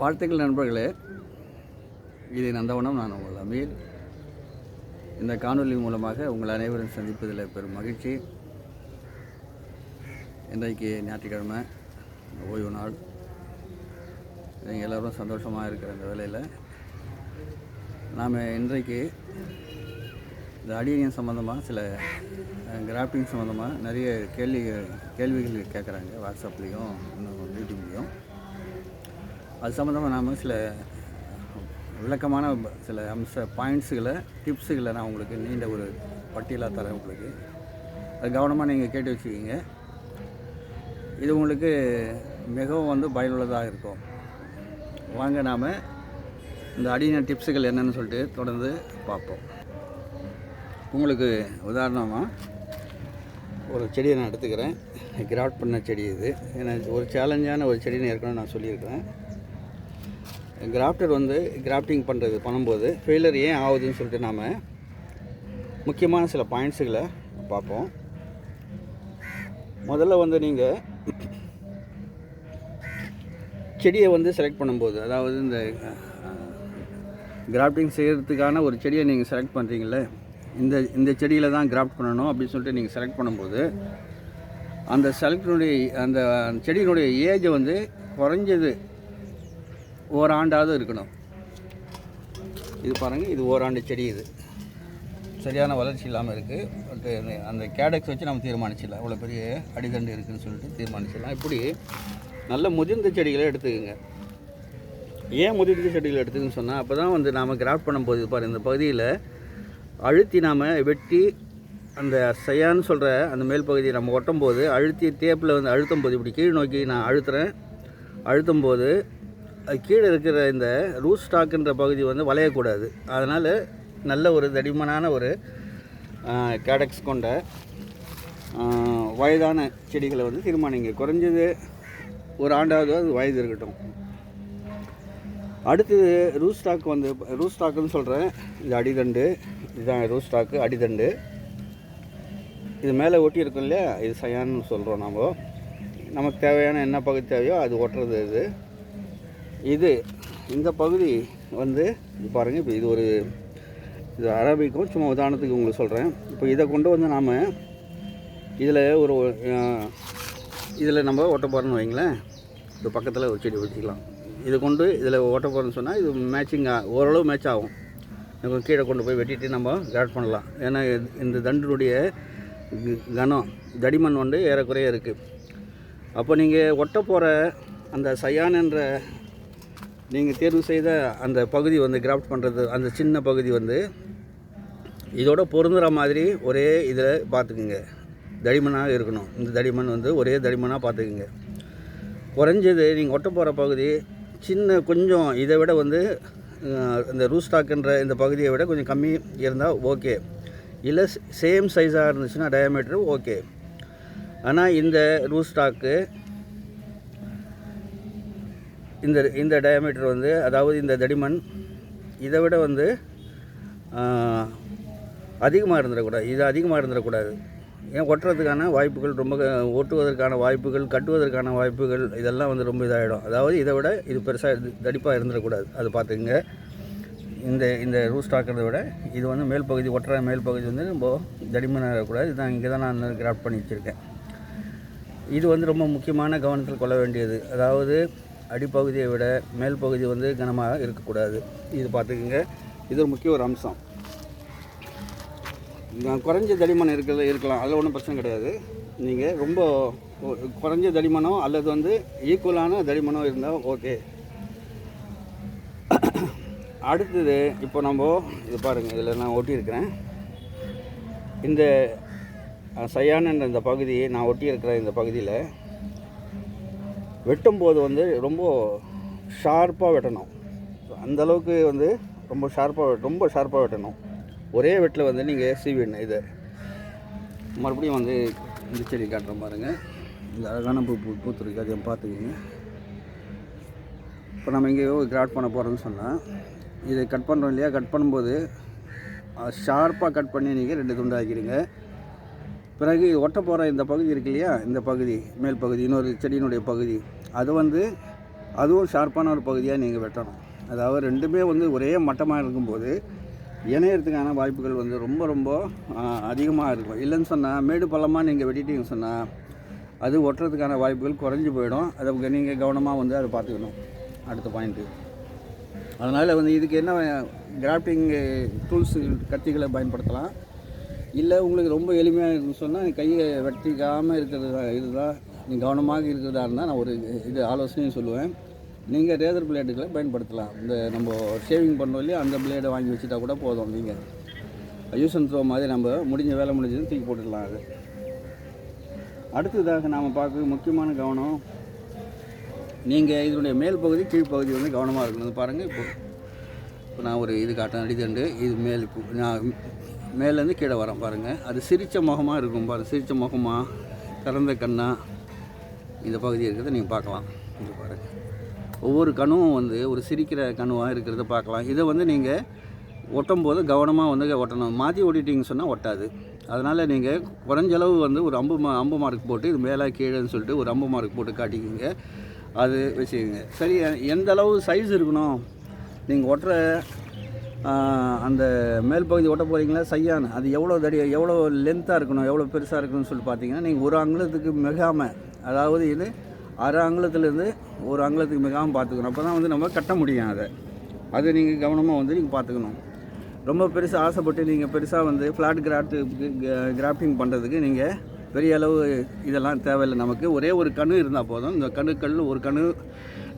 வாழ்த்துக்கள் நண்பர்களே. இது நந்தவனம் நான் உங்கள் அமீர். இந்த காணொளி மூலமாக உங்கள் அனைவரும் சந்திப்பதில் பெரும் மகிழ்ச்சி. இன்றைக்கு ஞாயிற்றுக்கிழமை ஓய்வு நாள். நீங்கள் எல்லோரும் சந்தோஷமாக இருக்கிற இந்த வேலையில் நாம் இன்றைக்கு இந்த அடியனியம் சம்மந்தமாக சில கிராஃப்டிங் சம்மந்தமாக நிறைய கேள்வி கேள்விகள் கேட்குறாங்க. வாட்ஸ்அப்லேயும் இன்னும் அது சம்மந்தமாக நாம் சில விளக்கமான சில அம்ச பாயிண்ட்ஸுகளை டிப்ஸுகளை நான் உங்களுக்கு நீண்ட ஒரு பட்டியலாக தரேன் உங்களுக்கு. அது கவனமாக நீங்கள் கேட்டு வச்சுக்கிங்க. இது உங்களுக்கு மிகவும் வந்து பயனுள்ளதாக இருக்கும். வாங்க நாம் இந்த அடியின டிப்ஸுகள் என்னென்னு சொல்லிட்டு தொடர்ந்து பார்ப்போம். உங்களுக்கு உதாரணமாக ஒரு செடியை நான் எடுத்துக்கிறேன். கிராட் பண்ண செடி இது. ஏன்னா ஒரு சேலஞ்சான ஒரு செடின்னு ஏற்கனவே நான் சொல்லியிருக்கிறேன். கிராஃப்டர் வந்து கிராஃப்டிங் பண்ணுறது பண்ணும்போது ஃபெயிலர் ஏன் ஆகுதுன்னு சொல்லிட்டு நாம் முக்கியமான சில பாயிண்ட்ஸுகளை பார்ப்போம். முதல்ல வந்து நீங்கள் செடியை வந்து செலக்ட் பண்ணும்போது அதாவது இந்த கிராஃப்டிங் செய்கிறதுக்கான ஒரு செடியை நீங்கள் செலக்ட் பண்ணுறீங்களே இந்த இந்த செடியில் தான் கிராஃப்ட் பண்ணணும் அப்படின்னு சொல்லிட்டு நீங்கள் செலக்ட் பண்ணும்போது அந்த செலக்டினுடைய அந்த செடியினுடைய ஏஜ் வந்து குறைஞ்சது ஓராண்டாவது இருக்கணும். இது பாருங்கள் இது ஓராண்டு செடி இது. சரியான வளர்ச்சி இல்லாமல் இருக்குது பட்டு அந்த கேடக்ஸ் வச்சு நம்ம தீர்மானிச்சிடலாம். இவ்வளோ பெரிய அடிதண்டு இருக்குதுன்னு சொல்லிட்டு தீர்மானிச்சிடலாம். இப்படி நல்ல முதிர்ந்த செடிகளை எடுத்துக்கோங்க. ஏன் முதிர்ந்த செடிகளை எடுத்துக்குன்னு சொன்னால் அப்போ தான் வந்து நாம் கிராஃப்ட் பண்ணும்போது பாரு இந்த பகுதியில் அழுத்தி நாம் வெட்டி அந்த சையான்னு சொல்கிற அந்த மேல் பகுதியை நம்ம ஒட்டும் போது அழுத்தி டேப்பில் வந்து அழுத்தும் போது இப்படி கீழ் நோக்கி நான் அழுத்துறேன். அழுத்தும் போது கீழே இருக்கிற இந்த ரூட் ஸ்டாக்குன்ற பகுதி வந்து வளையக்கூடாது. அதனால் நல்ல ஒரு தடிமனான ஒரு கேடக்ஸ் கொண்ட வயதான செடிகளை வந்து தீர்மானிங்க. குறைஞ்சது ஒரு ஆண்டாவது அது வயது இருக்கட்டும். அடுத்தது ரூட் ஸ்டாக் வந்து ரூட் ஸ்டாக்குன்னு சொல்கிறேன் இது அடிதண்டு. இதுதான் ரூட் ஸ்டாக்கு அடிதண்டு. இது மேலே ஒட்டி இருக்கும் இல்லையா? இது சயான்னு சொல்கிறோம் நாம். நமக்கு தேவையான என்ன பகுதி தேவையோ அது ஒட்டுறது இது. இது இந்த பகுதி வந்து பாருங்கள் இப்போ இது ஒரு இது அரபிக்கும் சும்மா உதாரணத்துக்கு உங்களுக்கு சொல்கிறேன் இப்போ இதை கொண்டு வந்து நாம் இதில் ஒரு இதில் நம்ம ஒட்ட போகிறோன்னு வைங்களேன். இது பக்கத்தில் ஒரு செடி வச்சுக்கலாம். இதை கொண்டு இதில் ஓட்ட போகிறோன்னு சொன்னால் இது மேட்சிங் ஓரளவு மேட்ச் ஆகும். நம்ம கீழே கொண்டு போய் வெட்டிட்டு நம்ம கிராட் பண்ணலாம். ஏன்னா இந்த தண்டினுடைய க- கனம் தடிமண் வந்து ஏறக்குறைய இருக்குது அப்போ நீங்கள் ஒட்ட போகிற அந்த சயான் என்ற நீங்கள் தேர்வு செய்த அந்த பகுதி வந்து கிராஃப்ட் பண்ணுறது அந்த சின்ன பகுதி வந்து இதோட பொருந்துகிற மாதிரி ஒரே இதில் பார்த்துக்குங்க தடிமனாக இருக்கணும். இந்த தடிமன் வந்து ஒரே தடிமனாக பார்த்துக்குங்க குறைஞ்சது நீங்கள் ஒட்ட போகிற பகுதி சின்ன கொஞ்சம் இதை விட வந்து இந்த ரூஸ்டாக்குன்ற இந்த பகுதியை விட கொஞ்சம் கம்மி இருந்தால் ஓகே. இல்லை சேம் சைஸாக இருந்துச்சுன்னா டயாமீட்டர் ஓகே. ஆனால் இந்த ரூஸ்டாக்கு இந்த இந்த டயாமீட்டர் வந்து அதாவது இந்த தடிமன் இதை விட வந்து அதிகமாக இருந்துடக்கூடாது. இது அதிகமாக இருந்துடக்கூடாது. ஏன் ஒட்டுறதுக்கான வாய்ப்புகள் ரொம்ப ஒட்டுவதற்கான வாய்ப்புகள் கட்டுவதற்கான வாய்ப்புகள் இதெல்லாம் வந்து ரொம்ப இதாகிடும் அதாவது இதை விட இது பெருசாக தடிப்பாக இருந்துடக்கூடாது. அது பார்த்துக்குங்க. இந்த இந்த ரூஸ்டாக்கிறத விட இது வந்து மேல் பகுதி ஒட்டுற மேல் பகுதி வந்து ரொம்ப தடிமனாக இருக்கக்கூடாது. இதுதான் இங்கே தான் நான் கிராஃப்ட் பண்ணி வச்சுருக்கேன். இது வந்து ரொம்ப முக்கியமான கவனத்தில் கொள்ள வேண்டியது. அதாவது அடிப்பகுதியை விட மேல் பகுதி வந்து கனமாக இருக்கக்கூடாது. இது பார்த்துக்குங்க. இது ஒரு முக்கிய ஒரு அம்சம். நான் குறைஞ்ச தடிமன் இருக்கிறது இருக்கலாம். அதில் ஒன்றும் பிரச்சனை கிடையாது. நீங்கள் ரொம்ப குறைஞ்ச தடிமனோ அல்லது வந்து ஈக்குவலான தடிமனம் இருந்தால் ஓகே அடுத்தது இப்போ நம்ம இது பாருங்கள் இதில் நான் ஒட்டியிருக்கிறேன். இந்த அஹ், இந்த பகுதியை நான் ஒட்டியிருக்கிற இந்த பகுதியில் வெட்டும்போது வந்து ரொம்ப ஷார்ப்பாக வெட்டணும். அந்த அளவுக்கு வந்து ரொம்ப ஷார்ப்பாக ரொம்ப ஷார்ப்பாக வெட்டணும். ஒரே வெட்டில் வந்து நீங்கள் சீவிடணும் இதை. மறுபடியும் வந்து இந்த செடி காட்டுற பாருங்கள் இந்த அழகான பூ பூ பூத்துருக்கு. அதையும் பார்த்துக்கிங்க. இப்போ நம்ம எங்கேயோ கிராட் பண்ண போகிறோம்னு சொன்னால் இதை கட் பண்ணுறோம் இல்லையா? கட் பண்ணும்போது ஷார்ப்பாக கட் பண்ணி நீங்கள் ரெண்டு துண்டு ஆக்கிடுங்க. பிறகு ஒட்ட போகிற இந்த பகுதி இருக்கு இல்லையா? இந்த பகுதி மேல் பகுதி இன்னொரு செடியினுடைய பகுதி. அது வந்து அதுவும் ஷார்ப்பான ஒரு பகுதியாக நீங்கள் வெட்டணும். அதாவது ரெண்டுமே வந்து ஒரே மட்டமாக இருக்கும்போது இணையறதுக்கான வாய்ப்புகள் வந்து ரொம்ப ரொம்ப அதிகமாக இருக்கும். இல்லைன்னு சொன்னால் மேடு பள்ளமாக நீங்கள் வெட்டிட்டீங்கன்னு சொன்னால் அது ஒட்டுறதுக்கான வாய்ப்புகள் குறைஞ்சி போயிடும். அதை நீங்கள் கவனமாக வந்து அதை பார்த்துக்கணும். அடுத்த பாயிண்ட்டு அதனால் வந்து இதுக்கு என்ன கிராஃப்டிங் டூல்ஸு கத்திகளை பயன்படுத்தலாம். இல்லை உங்களுக்கு ரொம்ப எளிமையாக இருக்குன்னு சொன்னால் கையை வெட்டிக்காமல் இருக்கிறது தான் இதுதான். நீ கவனமாக இருக்கிறதா இருந்தால் நான் ஒரு இது ஆலோசனையும் சொல்லுவேன். நீங்கள் ரேதர் பிளேடுகளை பயன்படுத்தலாம். இந்த நம்ம ஷேவிங் பண்ணோம் இல்லையா அந்த பிளேடை வாங்கி வச்சுட்டா கூட போதும் நீங்கள் யூஸ் அண்ட் த்ரோ மாதிரி நம்ம முடிஞ்ச வேலை முடிஞ்சதும் தூக்கி போட்டுடலாம் அது. அடுத்ததாக நாம் பார்க்க முக்கியமான கவனம் நீங்கள் இதனுடைய மேல் பகுதி கீழ்ப்பகுதி வந்து கவனமாக இருக்கணும். பாருங்கள் இப்போ இப்போ நான் ஒரு இது காட்டேன் அடித்தண்டு இது மேல் நான் மேலேருந்து கீழே வரோம் பாருங்கள் அது சிரித்த முகமாக இருக்கும் பாருங்கள் சிரித்த முகமாக திறந்த கண்ணா இந்த பகுதி இருக்கிறத நீங்கள் பார்க்கலாம். இது பாருங்கள் ஒவ்வொரு கணுவும் வந்து ஒரு சிரிக்கிற கணுவாக இருக்கிறத பார்க்கலாம். இதை வந்து நீங்கள் ஒட்டும் போது கவனமாக வந்து ஒட்டணும். மாற்றி ஓட்டிட்டீங்கன்னு சொன்னால் ஒட்டாது. அதனால் நீங்கள் குறைஞ்ச அளவு வந்து ஒரு அம்பு மா அம்பு மார்க் போட்டு இது மேலே கீழேன்னு சொல்லிட்டு ஒரு அம்பு மார்க் போட்டு காட்டிக்கிங்க. அது வச்சுக்கோங்க. சரி எந்த அளவு சைஸ் இருக்கணும்? நீங்கள் ஒட்டுற அந்த மேல் பகுதி ஓட்ட போகிறீங்களா சையான் அது எவ்வளோ தடி எவ்வளோ லென்த்தாக இருக்கணும் எவ்வளோ பெருசாக இருக்கணும்னு சொல்லி பார்த்தீங்கன்னா நீங்கள் ஒரு அங்குலத்துக்கு மிகாமல் அதாவது இது அரை அங்குலத்துலேருந்து ஒரு அங்குலத்துக்கு மிகாமல் பார்த்துக்கணும். அப்போ தான் வந்து நம்ம கட்ட முடியும் அதை. அது நீங்கள் கவனமாக வந்து நீங்கள் பார்த்துக்கணும். ரொம்ப பெருசாக ஆசைப்பட்டு நீங்கள் பெருசாக வந்து ஃப்ளாட் கிராஃப்ட் கிராஃப்டிங் பண்ணுறதுக்கு நீங்கள் பெரிய அளவு இதெல்லாம் தேவையில்லை. நமக்கு ஒரே ஒரு கணு இருந்தால் போதும். இந்த கணுக்கள் ஒரு கணு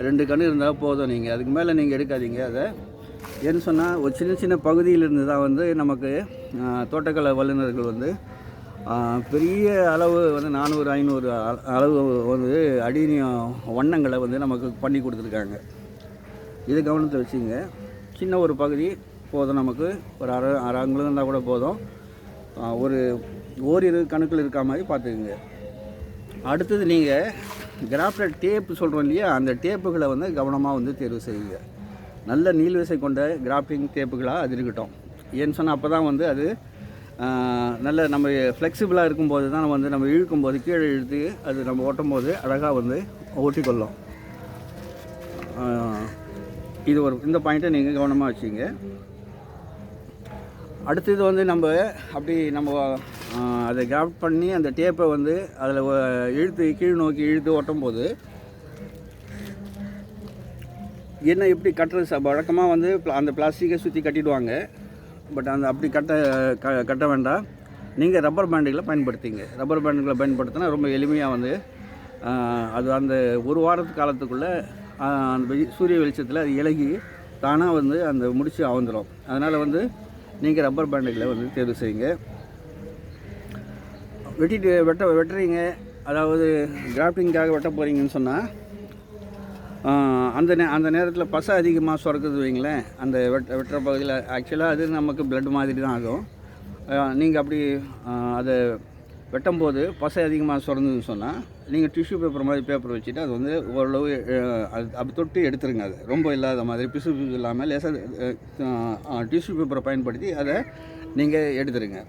ரெண்டு கணு இருந்தால் போதும் நீங்கள் அதுக்கு மேலே நீங்கள் எடுக்காதீங்க. அதை ஏன்னு சொன்னால் ஒரு சின்ன சின்ன பகுதியிலிருந்து தான் வந்து நமக்கு தோட்டக்கலை வல்லுநர்கள் வந்து பெரிய அளவு வந்து நானூறு ஐநூறு அளவு வந்து அடினியம் வண்ணங்களை வந்து நமக்கு பண்ணி கொடுத்துருக்காங்க. இது கவனத்தை வச்சுங்க. சின்ன ஒரு பகுதி போதும் நமக்கு. ஒரு அரை அரை அங்குலம் இருந்தால் கூட போதும். ஒரு ஓரிரு கணக்கில் இருக்க மாதிரி பார்த்துக்குங்க. அடுத்தது நீங்கள் கிராஃப்டட் டேப் சொல்கிறோம் இல்லையா? அந்த டேப்புகளை வந்து கவனமாக வந்து தேர்வு செய்யுங்க. நல்ல நீள்விசை கொண்ட கிராஃப்டிங் டேப்புகளாக அது இருக்கட்டும். ஏன்னு சொன்னால் அப்போ தான் வந்து அது நல்ல நம்ம ஃப்ளெக்சிபிளாக இருக்கும்போது தான் நம்ம வந்து நம்ம இழுக்கும்போது கீழே இழுத்து அது நம்ம ஓட்டும் போது அழகாக வந்து ஓட்டிக்கொள்ளும் இது ஒரு இந்த பாயிண்ட்டை நீங்கள் கவனமாக வச்சுங்க. அடுத்தது வந்து நம்ம அப்படி நம்ம அதை கிராஃப்ட் பண்ணி அந்த டேப்பை வந்து அதில் இழுத்து கீழ் நோக்கி இழுத்து ஓட்டும் போது என்ன எப்படி கட்டுறது ச வழக்கமாக வந்து அந்த பிளாஸ்டிக்கை சுற்றி கட்டிடுவாங்க. பட் அந்த அப்படி கட்ட க கட்ட வேண்டாம். நீங்கள் ரப்பர் பேண்டுகளை பயன்படுத்திங்க. ரப்பர் பேண்டுகளை பயன்படுத்தினா ரொம்ப எளிமையாக வந்து அது அந்த ஒரு வாரத்து காலத்துக்குள்ளே அந்த சூரிய வெளிச்சத்தில் அது இலகி தானாக வந்து அந்த முடிச்சு அவந்துடும் அதனால் வந்து நீங்கள் ரப்பர் பேண்டுகளை வந்து தேர்வு செய்யுங்க. வெட்டிட்டு வெட்ட வெட்டுறீங்க. அதாவது கிராஃப்டிங்காக வெட்ட போகிறீங்கன்னு சொன்னால் அந்த நே அந்த நேரத்தில் பசை அதிகமாக சுரக்குது வைங்களேன். அந்த வெட் வெட்டுற பகுதியில் ஆக்சுவலாக அது நமக்கு பிளட் மாதிரி தான் ஆகும். நீங்கள் அப்படி அதை வெட்டும்போது பசை அதிகமாக சுரந்ததுன்னு சொன்னால் நீங்கள் டிஷ்யூ பேப்பர் மாதிரி பேப்பர் வச்சுட்டு அது வந்து ஓரளவு அது அப்படி தொட்டு எடுத்துருங்க அது. ரொம்ப இல்லாத மாதிரி பிசு பிசு இல்லாமல் லேசாக டிஷ்யூ பேப்பரை பயன்படுத்தி அதை நீங்கள் எடுத்துருங்க.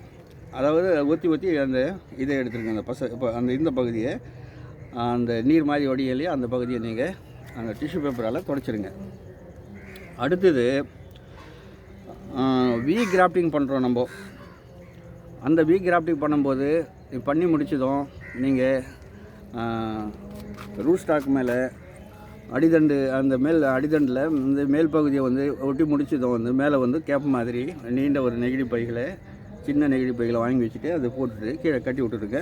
அதாவது ஊற்றி ஊற்றி அந்த இதை எடுத்துருங்க அந்த பசை இப்போ அந்த இந்த பகுதியை அந்த நீர் மாதிரி வடியலையே அந்த பகுதியை நீங்கள் அந்த டிஷ்யூ பேப்பரால் தொடச்சிருங்க. அடுத்தது வி கிராஃப்டிங் பண்ணுறோம் நம்ம. அந்த வி கிராஃப்டிங் பண்ணும்போது பண்ணி முடிச்சதும் நீங்கள் ரூட் ஸ்டாக் மேலே அடிதண்டு அந்த மேல் அடிதண்டில் இந்த மேல் பகுதியை வந்து ஒட்டி முடிச்சதும் வந்து மேலே வந்து கேப் மாதிரி நீண்ட ஒரு நெகிழி பைகளை சின்ன நெகிழி பைகளை வாங்கி வச்சுட்டு அதை போட்டுட்டு கீழே கட்டி விட்டுருங்க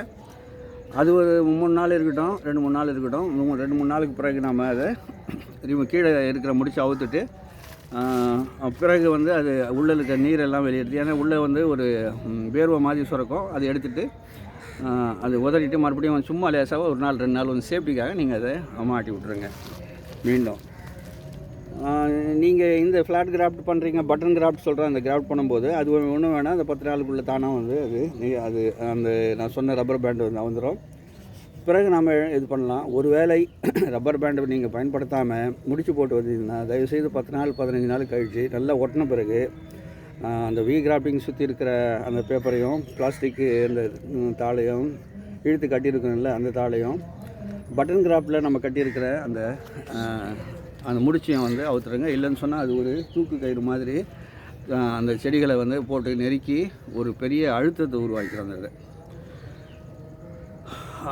அது ஒரு மூணு நாள் இருக்கட்டும் ரெண்டு மூணு நாள் இருக்கட்டும். மூணு ரெண்டு மூணு நாளுக்கு பிறகு நம்ம அதை திரும்ப கீழே இருக்கிற முடிச்சு அவுத்துட்டு பிறகு வந்து அது உள்ளே இருக்க நீரெல்லாம் வெளியேறுது ஏன்னா உள்ளே வந்து ஒரு வேர்வை மாதிரி சுரக்கும். அதை எடுத்துட்டு அது உதறிட்டு மறுபடியும் சும்மா லேசாக ஒரு நாள் ரெண்டு நாள் வந்து சேஃப்டிக்காக நீங்கள் அதை மாட்டி விட்ருங்க மீண்டும். நீங்கள் இந்த ஃப்ளாட் கிராஃப்ட் பண்ணுறீங்க பட்டன் கிராஃப்ட் சொல்கிற அந்த கிராஃப்ட் பண்ணும்போது அது ஒன்றும் வேணாம் அந்த பத்து நாளுக்குள்ளே தானாக வந்து அது. அது அந்த நான் சொன்ன ரப்பர் பேண்ட் வந்து வந்துடும் பிறகு நம்ம இது பண்ணலாம். ஒரு வேளை ரப்பர் பேண்டை நீங்கள் பயன்படுத்தாமல் முடிச்சு போட்டு வந்தீங்கன்னா தயவுசெய்து பத்து நாள் பதினஞ்சு நாள் கழித்து நல்லா ஒட்டின பிறகு அந்த வி கிராஃப்டிங் சுற்றி இருக்கிற அந்த பேப்பரையும் பிளாஸ்டிக்கு அந்த தாளையும் இழுத்து கட்டியிருக்கணும்ல அந்த தாளையும் பட்டன் கிராஃப்டில் நம்ம கட்டியிருக்கிற அந்த அந்த முடிச்சியம் வந்து அவுத்துருங்க. இல்லைன்னு சொன்னால் அது ஒரு தூக்கு கயிறு மாதிரி அந்த செடிகளை வந்து போட்டு நெருக்கி ஒரு பெரிய அழுத்தத்தை உருவாக்கிறாங்க அது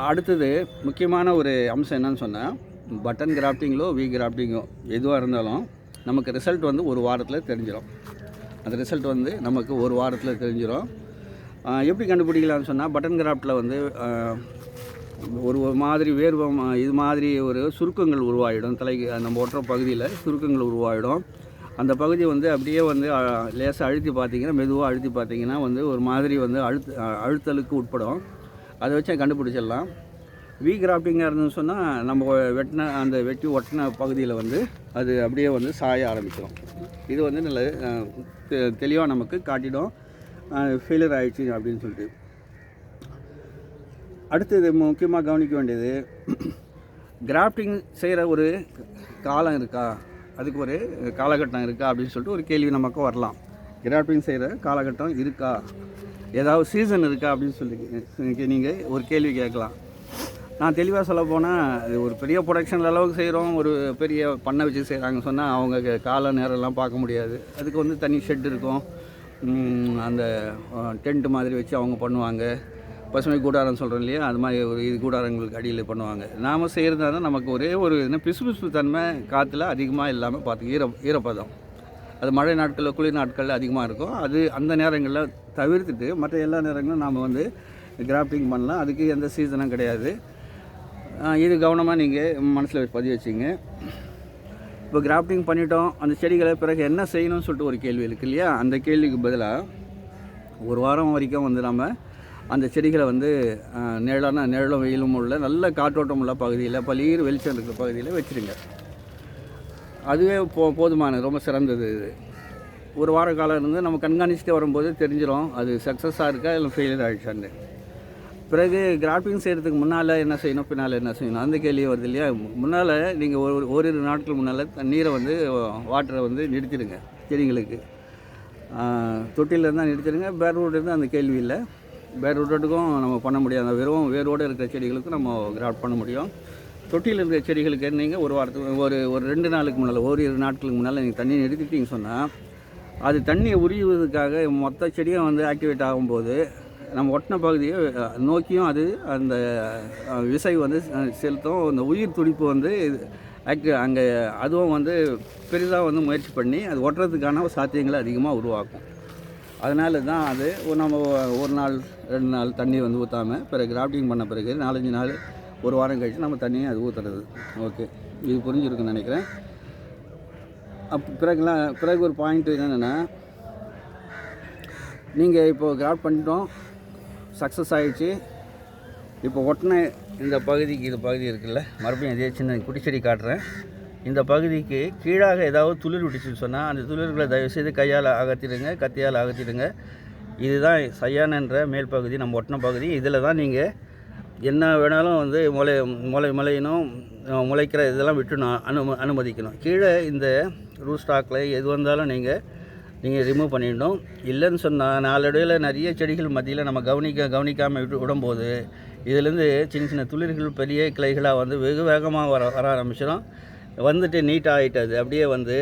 அடுத்தது முக்கியமான ஒரு அம்சம் என்னன்னு சொன்னால் பட்டன் கிராஃப்டிங்களோ வி கிராஃப்டிங்கோ எதுவாக இருந்தாலும் நமக்கு ரிசல்ட் வந்து ஒரு வாரத்தில் தெரிஞ்சிடும் அந்த ரிசல்ட் வந்து நமக்கு ஒரு வாரத்தில் தெரிஞ்சிடும் எப்படி கண்டுபிடிக்கலாம்னு சொன்னால் பட்டன் கிராஃப்டில் வந்து ஒரு ஒரு மாதிரி வேர்வம் இது மாதிரி ஒரு சுருக்கங்கள் உருவாகிடும் தலைக்கு நம்ம ஒட்டுற பகுதியில் சுருக்கங்கள் உருவாகிடும் அந்த பகுதி வந்து அப்படியே வந்து லேசாக அழுத்தி பார்த்தீங்கன்னா மெதுவாக அழுத்தி பார்த்தீங்கன்னா வந்து ஒரு மாதிரி வந்து அழுத்து அழுத்தலுக்கு உட்படும். அதை வச்சு கண்டுபிடிச்சிடலாம். வீ கிராஃப்டிங்காக இருந்துன்னு சொன்னால் நம்ம வெட்டின அந்த வெட்டி ஒட்டின பகுதியில் வந்து அது அப்படியே வந்து சாய ஆரம்பிச்சிடும் இது வந்து நல்ல தெளிவாக நமக்கு காட்டிடும். ஃபெயிலியர் ஆயிடுச்சு அப்படின்னு சொல்லிட்டு. அடுத்தது முக்கியமாக கவனிக்க வேண்டியது கிராஃப்டிங் செய்கிற ஒரு காலம் இருக்கா? அதுக்கு ஒரு காலகட்டம் இருக்கா அப்படின்னு சொல்லிட்டு ஒரு கேள்வி நமக்கு வரலாம். கிராஃப்டிங் செய்கிற காலகட்டம் இருக்கா? ஏதாவது சீசன் இருக்கா அப்படின்னு சொல்லி நீங்கள் ஒரு கேள்வி கேட்கலாம். நான் தெளிவாக சொல்ல போனால் ஒரு பெரிய ப்ரொடக்ஷன் அளவுக்கு செய்கிறோம் ஒரு பெரிய பண்ணை வச்சு செய்கிறாங்க சொன்னால் அவங்க கால நேரம்லாம் பார்க்க முடியாது. அதுக்கு வந்து தனி ஷெட் இருக்கும். அந்த டென்ட் மாதிரி வச்சு அவங்க பண்ணுவாங்க. பசுமை கூடாரம் சொல்கிறோம் இல்லையா? அது மாதிரி ஒரு இது கூடாரங்களுக்கு அடியில் பண்ணுவாங்க. நாம் செய்கிறதா தான் நமக்கு ஒரே ஒரு என்ன பிசுபிசு தன்மை காற்றுல அதிகமாக இல்லாமல் பார்த்து ஈர ஈரப்பதம். அது மழை நாட்களில் குளிர் நாட்களில் அதிகமாக இருக்கும். அது அந்த நேரங்களில் தவிர்த்துட்டு மற்ற எல்லா நேரங்களும் நாம் வந்து கிராஃப்டிங் பண்ணலாம். அதுக்கு எந்த சீசனும் கிடையாது. இது கவனமாக நீங்கள் மனசில் பதிவு வச்சிங்க. இப்போ கிராஃப்டிங் பண்ணிட்டோம். அந்த செடிகளை பிறகு என்ன செய்யணும்னு சொல்லிட்டு ஒரு கேள்வி இருக்கு இல்லையா? அந்த கேள்விக்கு பதிலாக ஒரு வாரம் வரைக்கும் வந்து நம்ம அந்த செடிகளை வந்து நிழலான நிழலும் வெயிலும் உள்ள நல்ல காற்றோட்டம் உள்ள பகுதியில் பலீர் வெளிச்சம் இருக்கிற பகுதியில் வச்சுருங்க. அதுவே போ போதுமானது ரொம்ப சிறந்தது இது. ஒரு வார காலம் இருந்து நம்ம கண்காணிச்சுட்டு வரும்போது தெரிஞ்சிடும் அது சக்ஸஸாக இருக்கா இல்லை ஃபெயிலியர் ஆகிடுச்சான்னு பிறகு கிராஃபிங் செய்கிறதுக்கு முன்னால் என்ன செய்யணும் பின்னால் என்ன செய்யணும் அந்த கேள்வி வருது இல்லையா? முன்னால் நீங்கள் ஒரு ஓரிரு நாட்கள் முன்னால் நீரை வந்து வாட்டரை வந்து நிறுத்திடுங்க செடிங்களுக்கு. தொட்டியில் இருந்தால் நிறுத்திடுங்க பேர் அந்த கேள்வி இல்லை. பேர் ரூட்டுக்கும் நம்ம பண்ண முடியாது. அந்த வெறும் வேரோடு இருக்கிற செடிகளுக்கும் நம்ம கிராஃப்ட் பண்ண முடியும். தொட்டியில் இருக்கிற செடிகளுக்கு நீங்கள் ஒரு வாரத்துக்கு ஒரு ஒரு ரெண்டு நாளுக்கு முன்னால் ஒரு இரு நாட்களுக்கு முன்னால் நீங்கள் தண்ணி நிறுத்திட்டீங்க சொன்னால் அது தண்ணியை உரிவதற்காக மொத்த செடியும் வந்து ஆக்டிவேட் ஆகும்போது நம்ம ஒட்டின பகுதியை நோக்கியும் அது அந்த விசை வந்து செலுத்தும். அந்த உயிர் துடிப்பு வந்து ஆக்டி அங்கே அதுவும் வந்து பெரிதாக வந்து முயற்சி பண்ணி அது ஒட்டுறதுக்கான சாத்தியங்களை அதிகமாக உருவாக்கும். அதனால தான் அது ஒரு நம்ம ஒரு நாள் ரெண்டு நாள் தண்ணி வந்து ஊற்றாமல் பிறகு கிராஃப்டிங் பண்ண பிறகு நாலஞ்சு நாள் ஒரு வாரம் கழித்து நம்ம தண்ணியை அது ஊற்றுறது ஓகே. இது புரிஞ்சிருக்குன்னு நினைக்கிறேன். அப் பிறகுலாம் பிறகு ஒரு பாயிண்ட் என்னென்னா நீங்கள் இப்போது கிராஃப்ட் பண்ணிட்டோம் சக்ஸஸ் ஆகிடுச்சு இப்போ ஒட்டின இந்த பகுதிக்கு இது பகுதி இருக்குல்ல மறுபடியும் இதே சின்ன குடிச்செடி காட்டுறேன். இந்த பகுதிக்கு கீழாக ஏதாவது துளிர் விட்டுச்சுன்னு சொன்னால் அந்த துளிர்களை தயவுசெய்து கையால் அகற்றிடுங்க கத்தியால் அகற்றிடுங்க. இதுதான் சையானன்ற மேல் பகுதி நம்ம ஒட்டின பகுதி. இதில் தான் நீங்கள் என்ன வேணாலும் வந்து முளை முளை முளையினும் முளைக்கிற இதெல்லாம் விட்டுணும் அனு அனுமதிக்கணும். கீழே இந்த ரூட் ஸ்டாக்கில் எது வந்தாலும் நீங்கள் நீங்கள் ரிமூவ் பண்ணிடணும். இல்லைன்னு சொன்னால் நாளடைவில் நிறைய செடிகள் மத்தியில் நம்ம கவனிக்க கவனிக்காமல் விட்டு விடும்போது இதுலேருந்து சின்ன சின்ன துளிர்கள் பெரிய கிளைகளாக வந்து வெகு வேகமாக வர வர ஆரம்பிச்சிடும் வந்துட்டு நீட்டாக ஆகிட்டது அப்படியே வந்து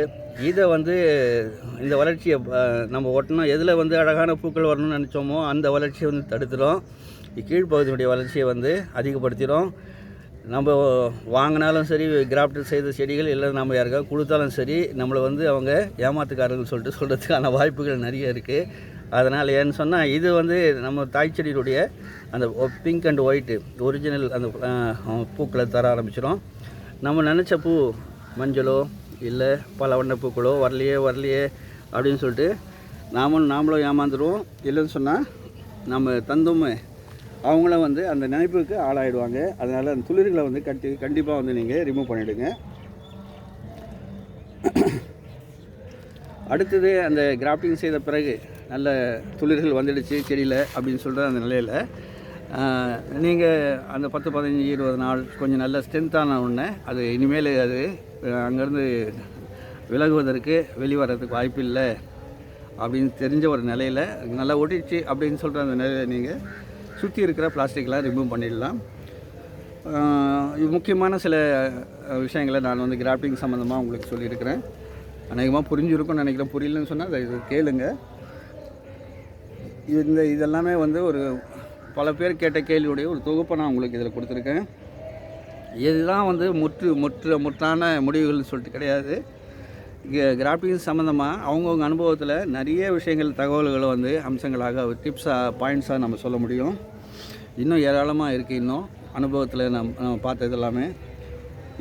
இதை வந்து இந்த வளர்ச்சியை நம்ம ஒட்டணும். எதில் வந்து அழகான பூக்கள் வரணும்னு நினச்சோமோ அந்த வளர்ச்சியை வந்து தடுத்துடும் கீழ்ப்பகுதியினுடைய வளர்ச்சியை வந்து அதிகப்படுத்திடும் நம்ம வாங்கினாலும் சரி கிராஃப்ட் செய்த செடிகள் இல்லை நம்ம யாருக்காவது கொடுத்தாலும் சரி நம்மளை வந்து அவங்க ஏமாத்துக்காரர்கள் சொல்லிட்டு சொல்கிறதுக்கான வாய்ப்புகள் நிறைய இருக்குது அதனால் ஏன்னு சொன்னால் இது வந்து நம்ம தாய் செடியினுடைய அந்த பிங்க் அண்ட் ஒயிட்டு ஒரிஜினல் அந்த பூக்களை தர ஆரம்பிச்சிடும் நம்ம நினச்ச பூ மஞ்சளோ இல்லை பல வண்ண பூக்களோ வரலையே வரலையே அப்படின்னு சொல்லிட்டு நாமளும் நாமளும் ஏமாந்துருவோம். இல்லைன்னு சொன்னால் நம்ம தந்தோமே அவங்கள வந்து அந்த நினைப்புக்கு ஆளாயிடுவாங்க. அதனால் அந்த துளிர்களை வந்து கட்டி கண்டிப்பாக வந்து நீங்கள் ரிமூவ் பண்ணிவிடுங்க அடுத்தது அந்த கிராஃப்டிங் செய்த பிறகு நல்ல துளிர்கள் வந்துடுச்சு செடியில் அப்படின்னு சொல்கிற அந்த நிலையில் நீங்கள் அந்த பத்து பதினஞ்சு இருபது நாள் கொஞ்சம் நல்ல ஸ்ட்ரென்த்தான உடனே அது இனிமேல் அது அங்கேருந்து விலகுவதற்கு வெளிவரதுக்கு வாய்ப்பு இல்லை அப்படின்னு தெரிஞ்ச ஒரு நிலையில் நல்லா ஒட்டிடுச்சு அப்படின்னு சொல்கிற அந்த நிலையில் நீங்கள் சுற்றி இருக்கிற பிளாஸ்டிக்லாம் ரிமூவ் பண்ணிடலாம். இது முக்கியமான சில விஷயங்களை நான் வந்து கிராஃப்டிங் சம்மந்தமாக உங்களுக்கு சொல்லியிருக்கிறேன். அநேகமாக புரிஞ்சிருக்கும்னு நினைக்கிறேன். புரியலன்னு சொன்னால் அதை கேளுங்க. இந்த இதெல்லாமே வந்து ஒரு பல பேர் கேட்ட கேள்வியுடைய ஒரு தொகுப்பை நான் உங்களுக்கு இதில் கொடுத்துருக்கேன். இதுதான் வந்து முற்று முற்று முற்றான முடிவுகள்னு சொல்லிட்டு கிடையாது. இங்கே கிராஃபிக்ஸ் சம்மந்தமாக அவங்கவுங்க அனுபவத்தில் நிறைய விஷயங்கள் தகவல்களை வந்து அம்சங்களாக டிப்ஸாக பாயிண்ட்ஸாக நம்ம சொல்ல முடியும். இன்னும் ஏராளமாக இருக்குது இன்னும் அனுபவத்தில் நம் நம்ம பார்த்தது எல்லாமே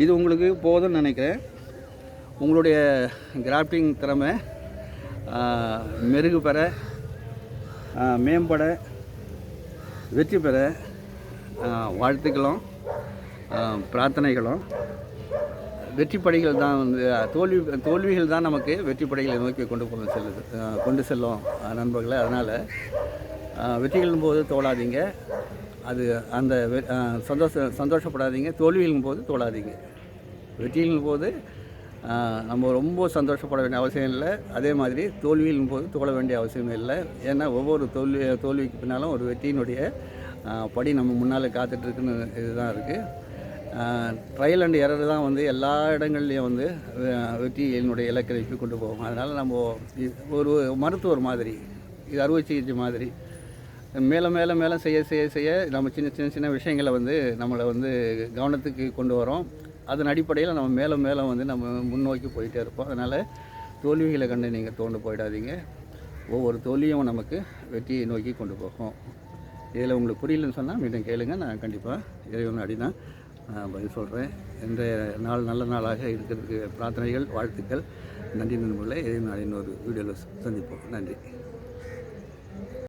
இது உங்களுக்கு போதும்னு நினைக்கிறேன். உங்களுடைய கிராஃப்டிங் திறமை மெருகு பெற மேம்பட வெற்றி பெற வாழ்த்துக்களும் பிரார்த்தனைகளும். வெற்றி படிகள் தான் வந்து தோல்வி தோல்விகள் தான் நமக்கு வெற்றி படிகளை நோக்கி கொண்டு போக செல்லுது கொண்டு செல்லும் நண்பர்களை. அதனால் வெற்றிகளின் போது தோழாதீங்க அது அந்த வெ- சந்தோஷ சந்தோஷப்படாதீங்க. தோல்விகளின் போது தோழாதீங்க வெற்றிகளின் போது நம்ம ரொம்ப சந்தோஷப்பட வேண்டிய அவசியம் இல்லை. அதே மாதிரி தோல்வியின் போது தோழ வேண்டிய அவசியம் இல்லை. ஏன்னா ஒவ்வொரு தோல்வி தோல்விக்கு பின்னாலும் ஒரு வெற்றியினுடைய படி நம்ம முன்னால் காத்துட்ருக்குன்னு இதுதான் இருக்குது ட்ரையல் அண்ட் எரர் தான் வந்து எல்லா இடங்கள்லையும் வந்து வெற்றியினுடைய இலக்கை கொண்டு போகும். அதனால் நம்ம ஒரு மருத்துவர் மாதிரி இது அறுவை சிகிச்சை மாதிரி மேலே மேலே மேலே செய்ய செய்ய செய்ய நம்ம சின்ன சின்ன சின்ன விஷயங்களை வந்து நம்மளை வந்து கவனத்துக்கு கொண்டு வரோம். அதன் அடிப்படையில் நம்ம மேலே மேலே வந்து நம்ம முன்னோக்கி போயிட்டே இருப்போம். அதனால் தோல்விகளை கண்டு நீங்கள் தோண்டு போயிடாதீங்க. ஒவ்வொரு தோல்வியும் நமக்கு வெற்றியை நோக்கி கொண்டு போகும். இதில் உங்களுக்கு புரியலன்னு சொன்னால் மீண்டும் கேளுங்க. நான் கண்டிப்பாக இறைவன் அடி தான் நான் பதில் சொல்கிறேன் இன்றைய நாள் நல்ல நாளாக இருக்கிறதுக்கு பிரார்த்தனைகள் வாழ்த்துக்கள். நன்றி நண்பர்களே. இறைவன் அடின்னு ஒரு வீடியோவில் சந்திப்போம். நன்றி.